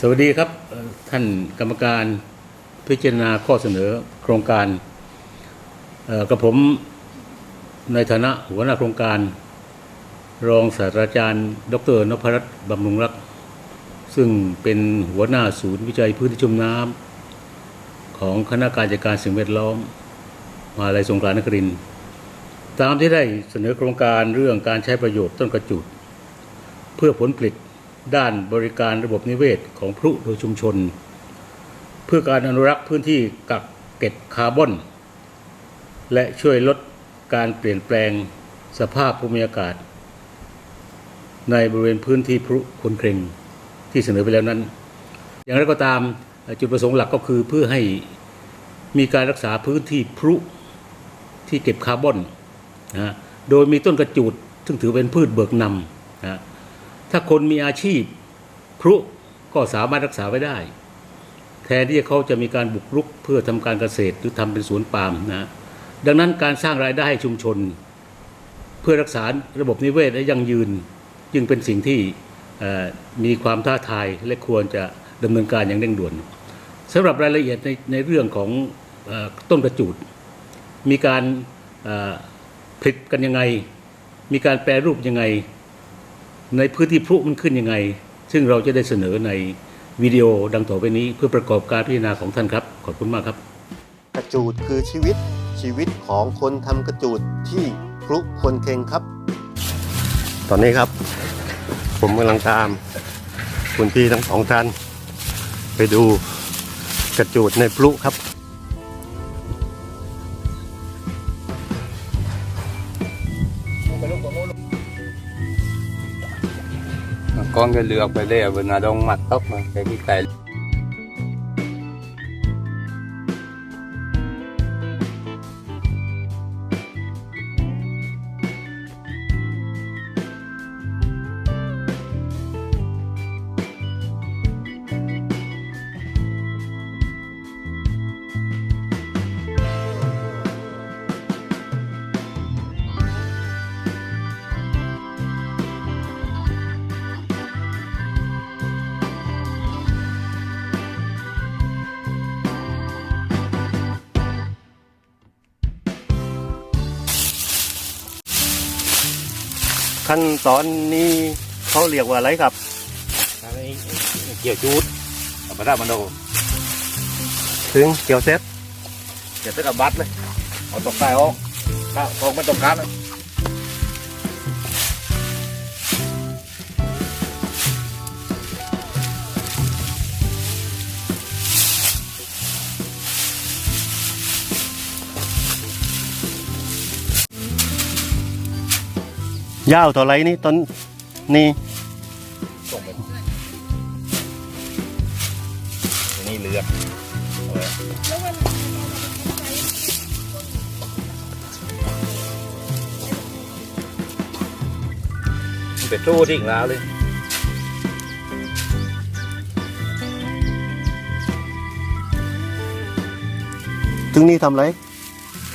สวัสดีครับท่านกรรมการพิจารณาข้อเสนอโครงการกับผมในฐานะหัวหน้าโครงการ รองศาสตราจารย์ ดรนพรัตน์บำรุงรัก ซึ่งเป็นหัวหน้าศูนย์วิจัยพื้นที่ชุ่มน้ำของคณะการจัดการสิ่งแวดล้อมมหาลัยสงขลานครินตามที่ได้เสนอโครงการเรื่องการใช้ประโยชน์ต้นกระจุด เพื่อผลผลิต ด้านบริการระบบนิเวศของพลุโดยชุมชน เพื่อการอนุรักษ์พื้นที่กักเก็บคาร์บอน และช่วยลดการเปลี่ยนแปลงสภาพภูมิอากาศ ในบริเวณพื้นที่พลุคนเครงที่เสนอไปแล้วนั้น อย่างไรก็ตามจุดประสงค์หลักก็คือเพื่อให้มีการรักษาพื้นที่พลุที่เก็บคาร์บอนนะฮะโดยมีต้นกระจูดซึ่งถือเป็นพืชเบิกนำนะฮะ ถ้าคนมีอาชีพพลุก็สามารถรักษาไว้ได้ แทนที่เขาจะมีการบุกรุกเพื่อทำการเกษตรหรือทำเป็นสวนปาล์มนะดังนั้นการสร้างรายได้ให้ชุมชน เพื่อรักษาระบบนิเวศและยั่งยืน จึงเป็นสิ่งที่มีความท้าทายและควรจะดำเนินการอย่างเร่งด่วนสำหรับรายละเอียดในในเรื่องของอต้นกระจูดมีการผลิตกันยังไง มีการแปรรูปยังไง ในพื้นที่พลุมันขึ้นยังไง ซึ่งเราจะได้เสนอในวิดีโอดังต่อไปนี้เพื่อประกอบการพิจารณาของท่านครับ ขอบคุณมากครับ กระจูดคือชีวิตชีวิตของคนทำกระจูดที่พลุคนเคงครับ ตอนนี้ครับ ผมกำลังตามคุณพี่ทั้งสองท่าน ไปดูกระจูดในพลุครับ con cái lược phải đây ở bên là đông mặt tóc mà cái cái ขั้นตอนนี้เขาเรียกว่าอะไรครับเกี่ยวจูดเอาไปได้มันโดถึงเกี่ยวเซ็ตเกี่ยวกับบัตรเลยเอาตกใต้ออกถ้าออกไม่ตกกัน ยาวเท่าไรนี่ต้นนี่ส่งไปนี่เรือเป็ดตู้ทิ้งแล้วเลยถึงนี่ทำไร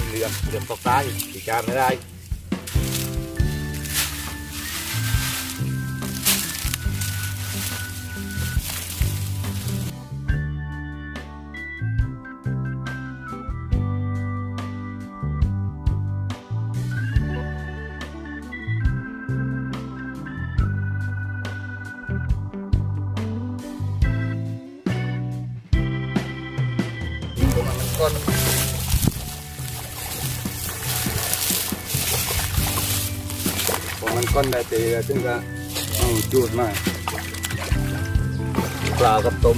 เรือเรือตกใต้ตีการไม่ได้ con. Còn con này thì chúng ta chuột mà. Là gặp tôm.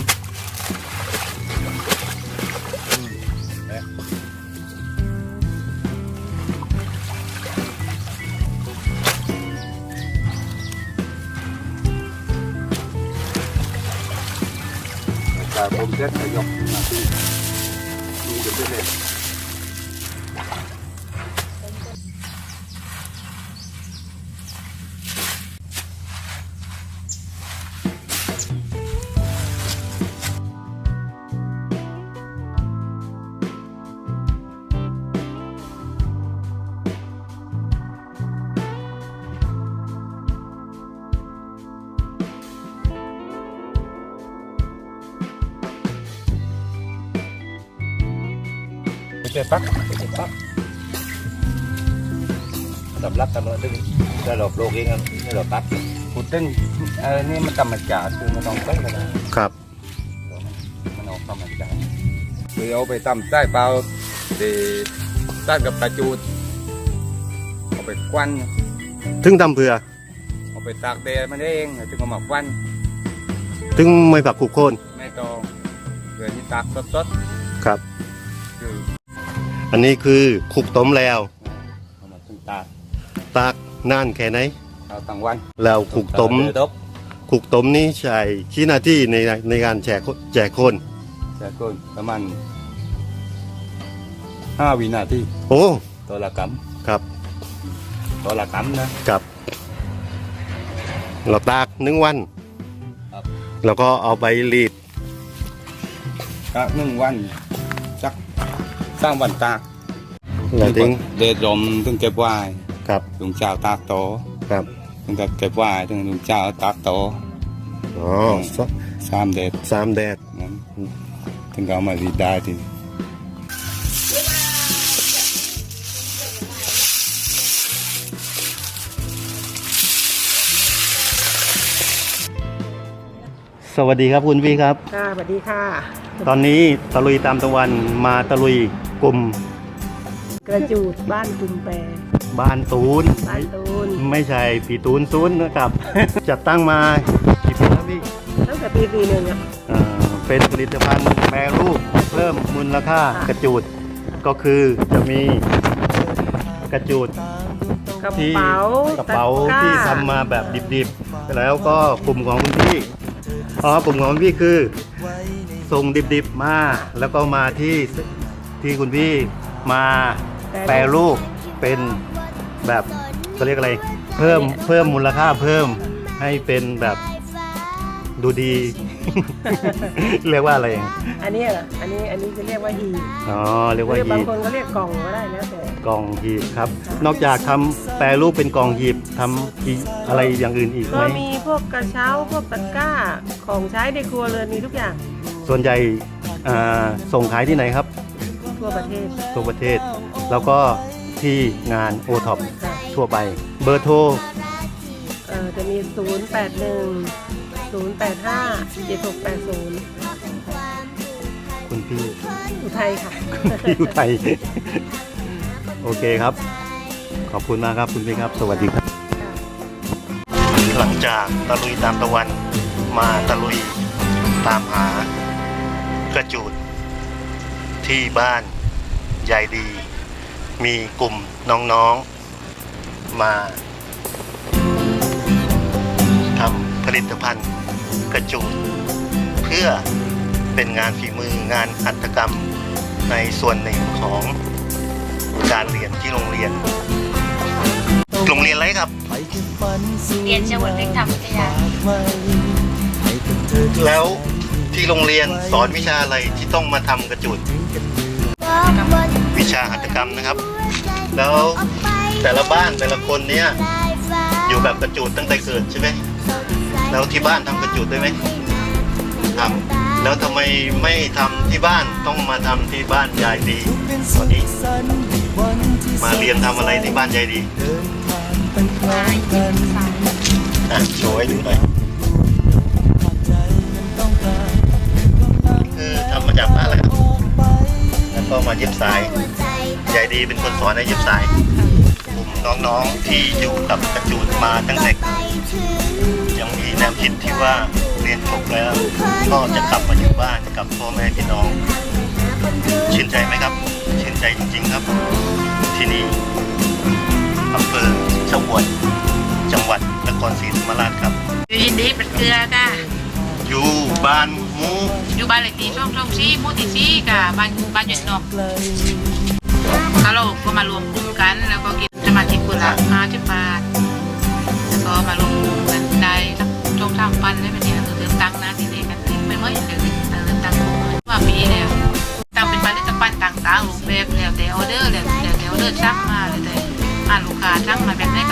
Bom chết để dọc mà in it. เจ็บปักเจ็บปักสำรับทำอะไรดึงได้หลบโลกเองไม่หลบตัดพูดถึงเออนี่มันธรรมชาติคือมันต้องใช้กันนะครับ มันออกธรรมชาติคือเอาไปตำใต้เปล่าตีใต้กับกระจูดเอาไปควันถึงทำเพื่อเอาไปตากแดดมันเองถึงเอามาควันถึงไม่ผักขุกโคนไม่ต้องเกิดที่ตากสดครับๆคือ อันนี้คือขุกต้มแล้ว เอามาถึงตากตากนานแค่ไหน เอาทั้งวันแล้วขุกต้มเดือดบขุกต้มนี่ใช้ขี้หน้าที่ในในการแจกแจกคน แต่ก็ประมาณห้าวินาทีโอ้ตัวละกครับำตัวละกำนะ ครับ เราตากหนึ่งวันครับ แล้วก็เอาไปรีด กะหนึ่งวันจัก สร้างวันตากแล้วทิ้งเดดลมถึงเก็บไว้ครับลุงเจ้าตากโตครับถึงกับเก็บไว้ถึงลุงเจ้าตากโตอ๋อสสามเดดสามแดดนั้นถึงก็เอามารีดได้ทีนี้สวัสดีครับคุณพี่ครับ ค่ะ สวัสดีค่ะ ตอนนี้ตะลุยตามตะวันมาตะลุย กลุ่ม กระจูดบ้านกุมแปรบ้านตูน บ้านตูนไม่ใช่ปีตูนซูนนะครับ จัดตั้งมากี่ปีแล้วพี่ตั้งแต่ปีปีหนึ่งอะเอ่อเป็นผลิตภัณฑ์แปรรูปเพิ่มมูลค่าค่ะกระจูด ก็คือจะมีกระจูด กระที่เป๋ากระเป๋าตะกร้ที่ทำมาแบบดิบๆ แล้วก็กลุ่มของคุณพี่ อ๋อกลุ่มของคุณพี่คือ ส่งดิบๆมา แล้วก็มาที่ ที่คุณพี่มาแปรรูปเป็นแบบเขาเรียกอะไร เพิ่มเพิ่มมูลค่าเพิ่มให้เป็นแบบดูดี เรียกว่าอะไรอันนี้เหรออันนี้อันนี้จะเรียกว่าฮีอ๋อเรียกว่าหรือบาหีงบคนก็เรียกกล่องก็ได้แล้วแต่กล่องหีบครับ นอกจากทำแปรรูปเป็นกล่องหีบทำอีกอะไรอย่างอื่นอีกไหก็มมีพวกกระเช้าพวกตะกร้าของใช้ในครัวเรือนมีทุกอย่าง ส่วนใหญ่อ่าส่งขายที่ไหนครับ ทั่วประเทศทั่วประเทศ แล้วก็ที่งานโอท็อปค่ะทั่วไป เบอร์โทรเอ่อจะมี 0 8 1 0 8 5 7 6 8 0 คุณพี่อุทัยค่ะ พี่อุทัยโอเคครับ ขอบคุณมากครับคุณพี่ครับ สวัสดีครับ หลังจากตะลุยตามตะวันมาตะลุยตามหากระจูด ที่บ้านยายดี มีกลุ่มน้องๆมาทำผลิตภัณฑ์กระจูดเพื่อเป็นงานฝีมืองานหัตถกรรมในส่วนหนึ่งของการเรียนที่โรงเรียน โรงเรียนอะไรครับ เรียนชวนเล็กทำวิทยาแล้วที่โรงเรียนสอนวิชาอะไรที่ต้องมาทำกระจุด วิชาหัตถกรรมนะครับ แล้วแต่ละบ้านแต่ละคนเนี้ยอยู่แบบกระจุดตั้งแต่เกิดใช่ไหมแล้วที่บ้านทำกระจุดได้ไหมทำแล้วทำไมไม่ทำที่บ้านต้องมาทำที่บ้านยายดีตอนนี้มาเรียนทำอะไรที่บ้านยายดีมายิงสายอะโชว์ให้ดูหน่อย มาเย็บสายยายดีเป็นคนสอนให้เย็บสายกลุ่มน้องๆที่อยู่กับกระจูดมาตั้งแต่ยังมีแนวคิดที่ว่าเรียนจบแล้วก็จะกลับมาอยู่บ้านกับพ่อแม่พี่น้อง ชื่นใจไหมครับ ชื่นใจจริง ๆ ครับ ที่นี่อำเภอชะอวดจังหวัดนครศรีธรรมราชครับอยู่ยินดีเป็นเกลือค่ะอยู่บ้านหมู อยู่บ้านเลยที่ช่องช่องซีมูติซีกับบ้านบ้านหยุดนอกถ้าเราก็มารวมกลุ่มกัน แล้วก็กินสมาชิกุนละห้าสิบบาทแล้วก็มารวมกลุ่มกันได้ทั้งช่องทางปันได้เป็นเนี่ยเติมตังค์นะที่เด็กกันติดไปเมื่อเดือนเติมตังค์ว่าปีแล้วตังเป็นมาที่จะปั้นต่างๆรูปแบบแล้วแต่ออเดอร์แล้วแต่ออเดอร์ช่างมาแล้วแต่อ่านลูกค้าช่างมาแบบไหน